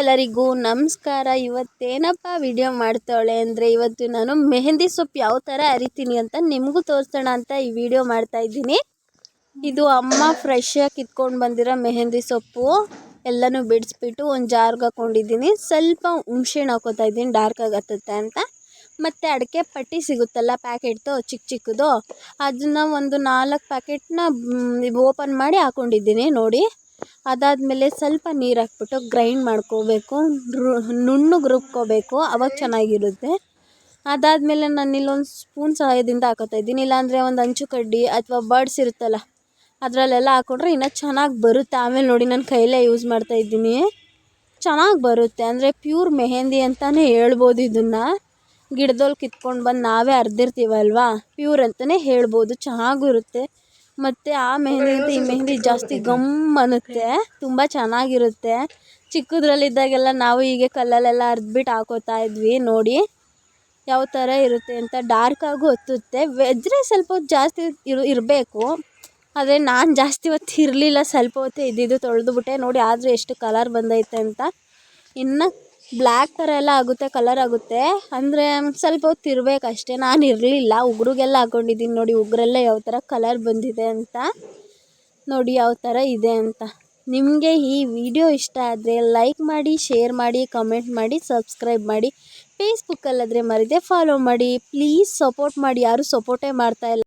ಎಲ್ಲರಿಗೂ ನಮಸ್ಕಾರ. ಇವತ್ತೇನಪ್ಪ ವಿಡಿಯೋ ಮಾಡ್ತಾಳೆ ಅಂದರೆ ಇವತ್ತು ನಾನು ಮೆಹಂದಿ ಸೊಪ್ಪು ಯಾವ ಥರ ಅರಿತೀನಿ ಅಂತ ನಿಮಗೂ ತೋರಿಸೋಣ ಅಂತ ಈ ವಿಡಿಯೋ ಮಾಡ್ತಾ ಇದ್ದೀನಿ. ಇದು ಅಮ್ಮ ಫ್ರೆಶಾಗಿ ಕಿತ್ಕೊಂಡು ಬಂದಿರೋ ಮೆಹಂದಿ ಸೊಪ್ಪು. ಎಲ್ಲನೂ ಬಿಡಿಸ್ಬಿಟ್ಟು ಒಂದು ಜಾರ್ಗೆ ಹಾಕ್ಕೊಂಡಿದ್ದೀನಿ ಸ್ವಲ್ಪ ಹುಣ್ಸೆಹಣ್ಣು ಹಾಕೋತಾ ಇದ್ದೀನಿ ಡಾರ್ಕ್ ಆಗತ್ತೆ ಅಂತ. ಮತ್ತು ಅಡಿಕೆ ಪಟ್ಟಿ ಸಿಗುತ್ತಲ್ಲ ಪ್ಯಾಕೆಟ್ದು ಚಿಕ್ಕ ಚಿಕ್ಕದು. ಅದನ್ನು ಒಂದು ನಾಲ್ಕು ಪ್ಯಾಕೆಟ್ನ ಓಪನ್ ಮಾಡಿ ಹಾಕ್ಕೊಂಡಿದ್ದೀನಿ ನೋಡಿ. ಅದಾದಮೇಲೆ ಸ್ವಲ್ಪ ನೀರು ಹಾಕ್ಬಿಟ್ಟು ಗ್ರೈಂಡ್ ಮಾಡ್ಕೋಬೇಕು ನುಣ್ಣಗೆ ರುಬ್ಕೋಬೇಕು, ಅವಾಗ ಚೆನ್ನಾಗಿರುತ್ತೆ. ಅದಾದಮೇಲೆ ನಾನು ಇಲ್ಲೊಂದು ಸ್ಪೂನ್ ಸಹಾಯದಿಂದ ಹಾಕೋತಾ ಇದ್ದೀನಿ. ಇಲ್ಲಾಂದರೆ ಒಂದು ಅಂಚು ಕಡ್ಡಿ ಅಥವಾ ಬರ್ಡ್ಸ್ ಇರುತ್ತಲ್ಲ, ಅದರಲ್ಲೆಲ್ಲ ಹಾಕ್ಕೊಂಡ್ರೆ ಇನ್ನೂ ಚೆನ್ನಾಗಿ ಬರುತ್ತೆ. ಆಮೇಲೆ ನೋಡಿ ನಾನು ಕೈಲೇ ಯೂಸ್ ಮಾಡ್ತಾ ಇದ್ದೀನಿ. ಚೆನ್ನಾಗಿ ಬರುತ್ತೆ. ಅಂದರೆ ಪ್ಯೂರ್ ಮೆಹೆಂದಿ ಅಂತಲೇ ಹೇಳ್ಬೋದು ಇದನ್ನು. ಗಿಡದಲ್ಲಿ ಕಿತ್ಕೊಂಡು ಬಂದು ನಾವೇ ಅರ್ದಿರ್ತೀವಲ್ವಾ? ಪ್ಯೂರ್ ಅಂತಲೇ ಹೇಳ್ಬೋದು. ಚೆನ್ನಾಗೂ ಇರುತ್ತೆ. ಮತ್ತು ಆ ಮೆಹಂದಿಗಿಂತ ಈ ಮೆಹೆಂದಿ ಜಾಸ್ತಿ ಗಮ್ ಅನ್ನುತ್ತೆ. ತುಂಬ ಚೆನ್ನಾಗಿರುತ್ತೆ. ಚಿಕ್ಕದ್ರಲ್ಲಿದ್ದಾಗೆಲ್ಲ ನಾವು ಹೀಗೆ ಕಲ್ಲಲ್ಲೆಲ್ಲ ಅರ್ದ್ಬಿಟ್ಟು ಹಾಕೋತಾ ಇದ್ವಿ. ನೋಡಿ ಯಾವ ಥರ ಇರುತ್ತೆ ಅಂತ ಡಾರ್ಕಾಗೂ ಹೊತ್ತುತ್ತೆ ವೆಜ್ರೆ ಸ್ವಲ್ಪ ಜಾಸ್ತಿ ಇರು, ಇರಬೇಕು. ಆದರೆ ನಾನು ಜಾಸ್ತಿ ಹೊತ್ತು ಇರಲಿಲ್ಲ. ಸ್ವಲ್ಪ ಹೊತ್ತೇ ಇದ್ದಿದ್ದು ತೊಳೆದ್ಬಿಟ್ಟೆ. ನೋಡಿ ಆದರೂ ಎಷ್ಟು ಕಲರ್ ಬಂದೈತೆ ಅಂತ. ಇನ್ನು ಬ್ಲ್ಯಾಕ್ ಥರ ಎಲ್ಲ ಆಗುತ್ತೆ, ಕಲರ್ ಆಗುತ್ತೆ. ಅಂದರೆ ಸ್ವಲ್ಪ ಹೊತ್ತು ಇರ್ಬೇಕು ಅಷ್ಟೇ ನಾನು ಇರಲಿಲ್ಲ. ಉಗುರಿಗೆಲ್ಲ ಹಾಕೊಂಡಿದ್ದೀನಿ ನೋಡಿ, ಉಗುರೆಲ್ಲ ಯಾವ ಥರ ಕಲರ್ ಬಂದಿದೆ ಅಂತ. ನೋಡಿ ಯಾವ ಥರ ಇದೆ ಅಂತ. ನಿಮಗೆ ಈ ವಿಡಿಯೋ ಇಷ್ಟ ಆದರೆ ಲೈಕ್ ಮಾಡಿ, ಶೇರ್ ಮಾಡಿ, ಕಮೆಂಟ್ ಮಾಡಿ, ಸಬ್ಸ್ಕ್ರೈಬ್ ಮಾಡಿ. ಫೇಸ್ಬುಕ್ಕಲ್ಲಾದರೆ ಮರಿದೆ ಫಾಲೋ ಮಾಡಿ. ಪ್ಲೀಸ್ ಸಪೋರ್ಟ್ ಮಾಡಿ. ಯಾರೂ ಸಪೋರ್ಟೇ ಮಾಡ್ತಾಯಿಲ್ಲ